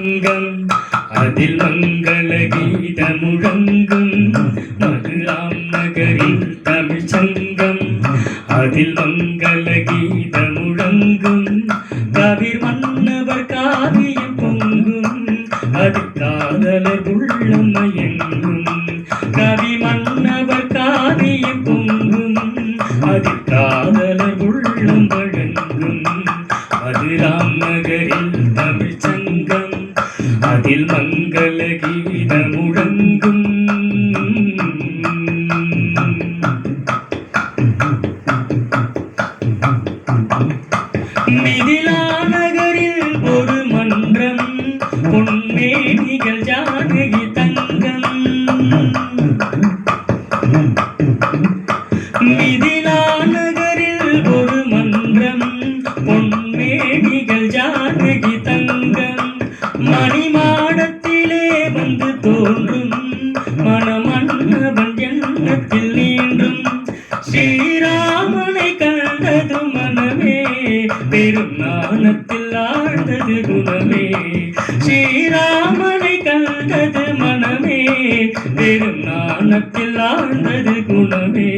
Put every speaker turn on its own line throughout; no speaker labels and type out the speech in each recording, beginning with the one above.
சங்கம் அதில் மங்கள கீத முழங்கும் மதுராம் நகரில் தமிழ் சங்கம். அதில் மங்கள கீத முழங்கும் கவிர் மன்னவர் காவியம் பொங்கும். அது காதலர் உள்ளம் மயங்கும். கவி மன்னவர் காவியம் பொங்கும். அது காதலர் உள்ளம் வழங்கும் மதுராம் நகரில் தமிழ் அதில் மங்கள கீத முழங்கும். மிதிலா நகரில் ஒரு மன்றம் பொன்மேனிகள் ஜானகி தங்கம். மிதிலா நகரில் ஒரு மன்றம் பொன்மேனிகள் ஜானகி ஸ்ரீராமனை மனமே பெரும் நாணத்தில் ஆழ்ந்தது குணமே. ஸ்ரீராமனை கண்டது மனமே பெரும் நாணத்தில் ஆழ்ந்தது குணமே.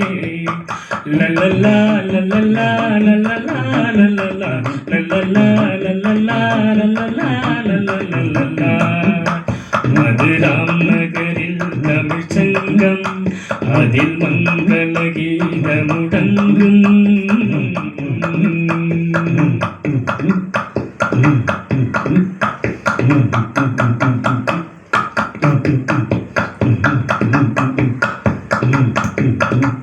லல்லல்லா லல்லல்லா லல்லல்லா லல்லல்லா லல்லல்லா லல்லல்லா லல்லல்லா லல்லல்லா மதுராம் நகரில் தமிழ் சங்கம் அதில் மங்கள கீதமுடங்கும் Thank you.